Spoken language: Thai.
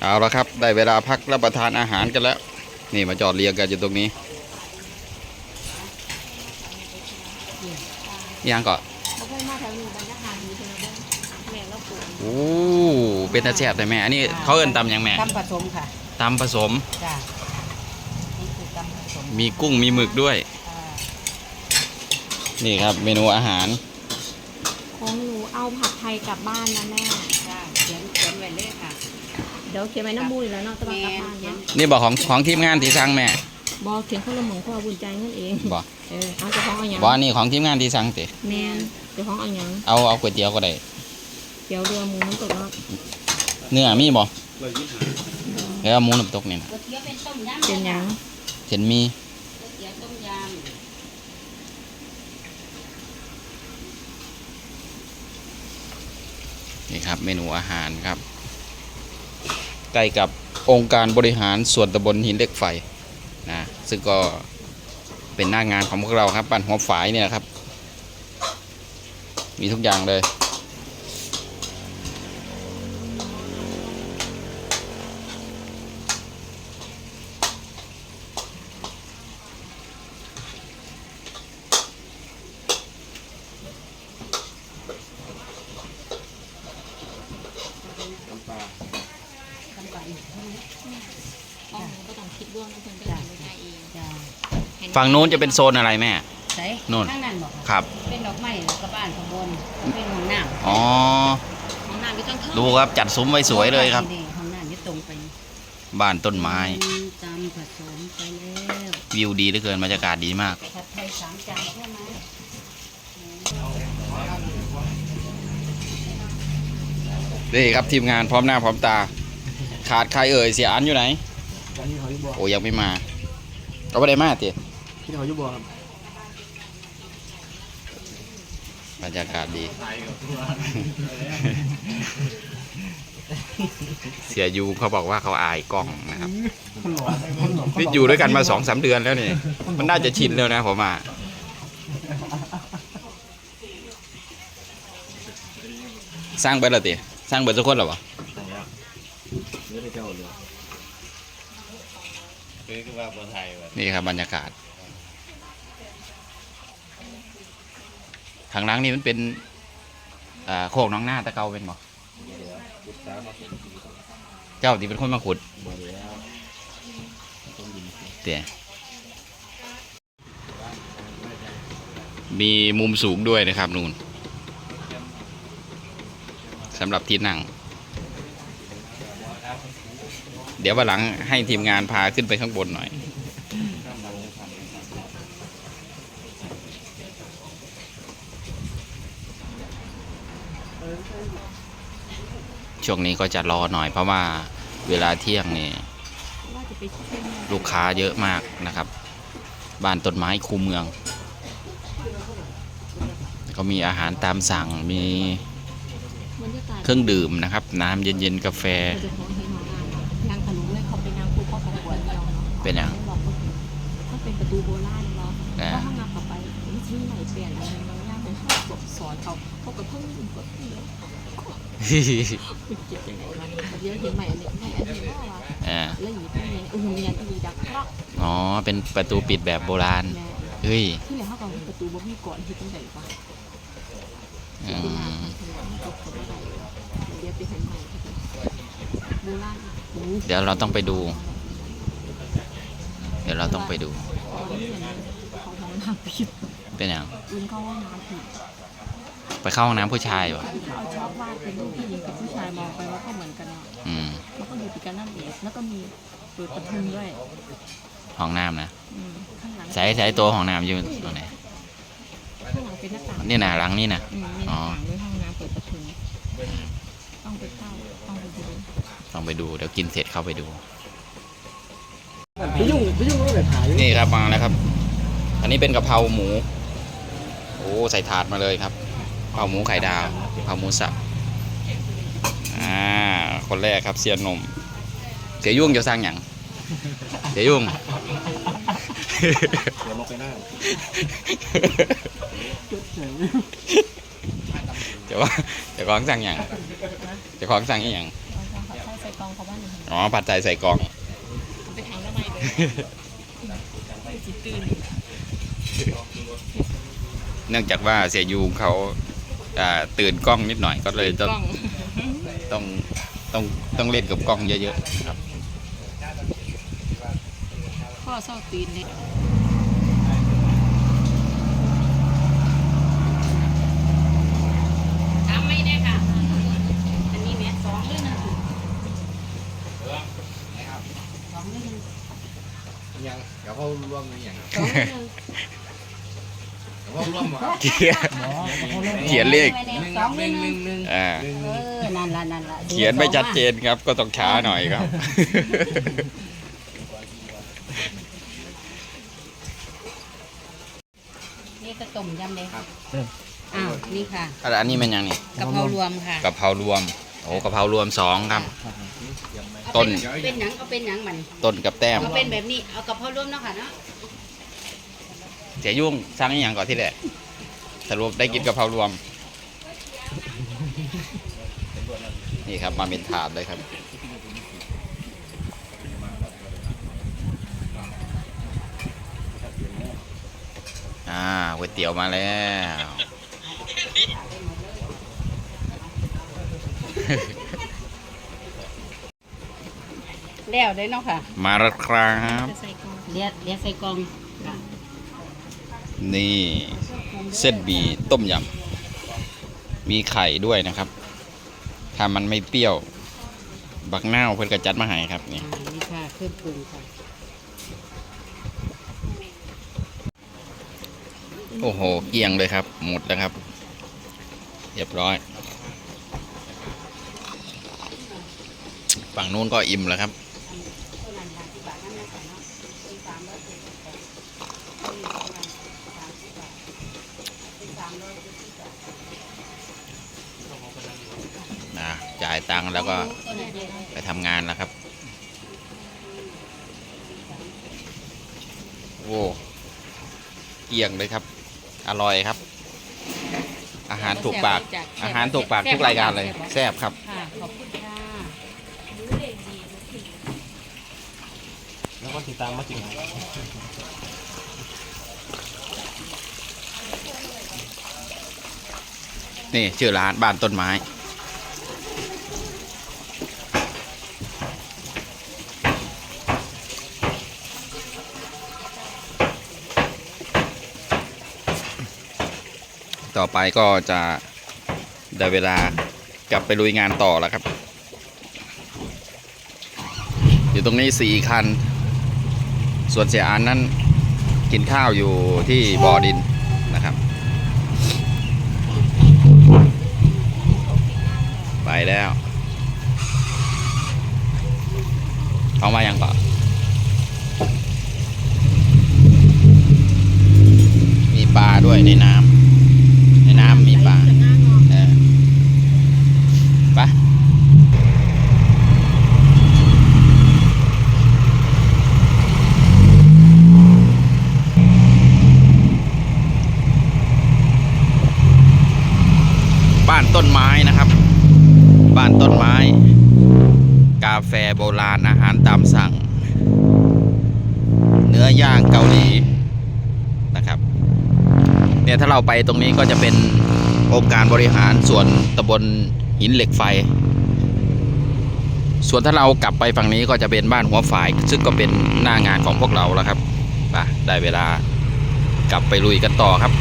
เอาละครับ ได้เวลาพักรับประทานอาหารกันแล้ว นี่มาจอดเรียงกันอยู่ตรงนี้ยังก็เขาเพิ่งมาแถวนี้บรรยากาศดีเป็นระเบิดแม่แล้วปลูกโอ้เป็นตาแซ่บแต่แม่ อันนี้เขาเอิ้นตำหยังแม่ตำผสมค่ะตำผสมจ้านี่คือตำผสมมีกุ้งมีหมึกด้วยอ่านี่ครับเมนูอาหารของหนูเอาผัดไทยกลับบ้านนะแม่ จ้าเขียนเขียนไว้เลยค่ะ เดี๋ยวเขียนไว้น้ำมูลแล้วเนาะจะมากลับบ้านเขียนเนาะนี่บอกของของทีมงานที่สั่งแม่บอกเขียนคนละหมองคนละบุญใจนั่นเองบอกเออเอาเจะฟ้าของเอาหยังบอกอันนี่ของทีมงานที่สั่งติแมนเจะฟ้าของเอาหยังเอาเอาก๋วยเตี๋ยวก็ได้เดี๋ยวเรือหมูน้ำตกเนาะเนื้อมีบ่แล้วเอาหมูน้ำตกนี่นะก๋วยเตี๋ยวเป็นต้มยำเป็นหยังเห็นมีก๋วยเตี๋ยวต้มยนี่ครับเมนูอาหารครับ ใกล้กับองค์การบริหารส่วนตำบลหินเหล็กไฟนะซึ่งก็เป็นหน้างานของพวกเราครับปั่นหัวฝายเนี่ยครับ มีทุกอย่างเลยำตำปลาอีก อ๋อก็ต้องคิด ร่วมนะเพื่อนก็ทำไม่ได้เองจ้าฝั่งนู้นจะเป็นโซนอะไรแม่ ใส่นู่น ข้างนั้นบอกครับ เป็นดอกไม้แล้วก็บ้านข้างบนก็เป็นห้องน้ำอ๋อของน้ำอยู่ตรงเทิงดูครับจัดซุ้มไว้สวยเลยครับ นี่ห้องน้ำอยู่ตรงไปบ้านต้นไม้ตำผสมไปแล้ววิวดีเหลือเกินบรรยากาศดีมาก ผัดไทยสามจานใช่ไหมนี่ครับทีมงานพร้อมหน้าพร้อมตา ขาดใครเอ่ยเสียอันอยู่ไหนร้านที่เขาอยู่ บัวโอ้ยังไม่มาก็ไม่ได้มาติที่เขาอยู่บัวครับบรรยากาศดี เสียยูเขาบอกว่าเขาอายกล้องนะครับคนหล่อคนหล่อนี่อยู่ด้วยกันมาสองสามเดือนแล้วนี่ มันน่าจะชินแล้วนะผมอะสร้างไปแล้วติสร้างเบิดทุกคนหรอวะ เนื้อเจ้าเลย นี่ครับบรรยากาศข้างล่างนี่มันเป็นโคกน้องหน้าตะเกาเป็นบ่เจ้าที่เป็นคนมาขุดเตี่ยมีมุมสูงด้วยนะครับ นู่นสำหรับที่นั่ง เดี๋ยววันหลังให้ทีมงานพาขึ้นไปข้างบนหน่อย ช่วงนี้ก็จะรอหน่อยเพราะว่าเวลาเที่ยงนี่ลูกค้าเยอะมากนะครับ บ้านต้นไม้คูเมือง ก็มีอาหารตามสั่งมีเครื่องดื่มนะครับ น้ำเย็นๆกาแฟ เราจะของเห็นของงานเนาะนางขนมเลยเขาไปนางครูเขาประกวดเดียวเนาะเป็นหยังบอกว่าเขาเป็นประตูโบราณเนาะอ่าก็ห้องน้ำกลับไปวิธีไหนเปลี่ยนอะไรบางอย่างเป็นข้อสอนเขาเขาก็เพิ่งกดเดียวเก็บยังไงวะเดี๋ยวเห็นใหม่อันนี้ใหม่อันนี้ว่าว่าอ่าแล้วอยู่ที่นี่อือเมียนอีดักเพราะอ๋อเป็นประตูปิดแบบโบราณแม่เฮ้ยที่ไหนเขาก็ประตูบ่มีก่อนที่ตั้งแต่ก่อนอืมเดี๋ยวไปเห็นใหม่โบราณโอ้ เดี๋ยวเราต้องไปดู เดี๋ยวเราต้องไปดูตอนนี้เนี่ยเขาห้องน้ำผิดเป็นอย่างอุ้มเข้าห้องน้ำผิดไปเข้าห้องน้ำผู้ชายวะเขาชอบวาดเป็นรูปผู้หญิงกับผู้ชายมองไปว่าก็เหมือนกันเนาะอืมแล้วก็อยู่ติดกันนั่นเองแล้วก็มีเปิดประตูด้วยห้องน้ำนะอืมข้างหลังใช้ใช้ตัวห้องน้ำอยู่ตรงไหนข้างหลังเป็นหน้าต่างนี่นะหลังนี่นะอืมมีหน้าต่างด้วยห้องน้ำเปิดประตูต้อง ไปเข้าต้องไปดูต้องไปดูเดี๋ยวกินเสร็จเข้าไปดู พี่ยุ่งพี่ยุ่งก็แบบหายนี่ครับมาแล้วครับ อันนี้เป็นกะเพราหมู โอ้ใส่ถาดมาเลยครับกะเพราหมูไข่ดาวกะเพราหมูสับ อ่า คนแรกครับเซียนนม เสียยุ่งจะสร้างอย่าง เสียยุ่ง เดี๋ยวลงไปหน้าเดี๋ย วว่าเดี๋ยวของสั่งอย่างเดี๋ยวของสั่งอหย่างเอาผัดไทยใส่กองเขาบ้านหนึ่งอ๋อผัดไทยใส่กล่องไปทางละไมเลยจิตตื่นเนื่องจากว่าเสียยูเขาอ่าตื่นกล้องนิดหน่อยก็เลยกต้องล้องต้องต้องต้องเล่นกับกล้องเยอะๆครับพ่อเศร้าตีนเนี่ย ทำไม่ได้ค่ะ อันนี้เนี่ยสองหรือหนึ่งสองหรือหนึ่ง ยังเดี๋ย วเขาร่วมในอย่างสองหรือหนึ่งเดี๋ยวเขาร่วมหมดครับเขียนเขียนเลขไว้เนี่ยสองหรือหนึ่งหนึ่งอ่าเออนั่นละนั่นละเขียนไม่ชัดเจนครับ ก็ต้องช้าหน่อยครับ นี่ก็ต้มยำเลยครับอ้าวนี่ค่ะอันนี้มันยังนี่กะเพรารวมค่ะกะเพรารวม โอ้กะเพรารวมสองครับเอา ต้นเป็นเป็นหนังเอาเป็นหนังมันต้นกับแต้มเอาเป็นแบบนี้เอากะเพรารวมเนาะค่ะเนาะเสียยุ่งสร้างอหย่างก่อนที่แหละสรุปได้กินกะเพรารวม นี่ครับมาเป็นถาดเลยครับ อ่าก๋วยเตี๋ยวมาแล้ว แล้วได้เนาะค่ะ มาแล้วครับจะใส่กองเลียดเลียดใส่กล่องค่ะนี่เส้นหมี่ต้มยำมีไข่ด้วยนะครับ ถ้ามันไม่เปรี้ยว บักนาวเพื่อนกระจัดมาให้ครับนี่อ่านี่ค่ะเครื่องปรุงค่ะโอ้โหเกลี้ยงเลยครับ หมดแล้วครับ เรียบร้อย ฝั่งนู้นก็อิ่มแล้วครับ นะจ่ายตังค์ แล้วก็ไปทำงานแล้วครับ โอ้เกลี้ยงเลยครับ อร่อยครับ อาหารถูกปาก อาหารถูกปากทุกรายการเลยแซ่บครับ ค่ะขอบคุณค่ะแล้วก็ติดตามมาจริงนี่ชื่อร้านบ้านต้นไม้ ต่อไปก็จะได้เวลากลับไปลุยงานต่อแล้วครับ อยู่ตรงนี้สี่คัน ส่วนเสียอานนั้นกินข้าวอยู่ที่บ่อดินนะครับ ไปแล้วเอามายังก่อนมีปลาด้วยในน้ำในน้ำมีปลาเออไปบ้าน ต้นไม้นะครับ บ้านต้นไม้ กาแฟโบราณอาหารตามสั่ง เนื้อย่างเกาหลีนะครับเนี่ยถ้าเราไปตรงนี้ก็จะเป็นองค์การบริหารส่วนตำบลหินเหล็กไฟ ส่วนถ้าเรากลับไปฝั่งนี้ก็จะเป็นบ้านหัวฝ่าย ซึ่งก็เป็นหน้างานของพวกเราแล้วครับไปได้เวลากลับไปลุยกันต่อครับ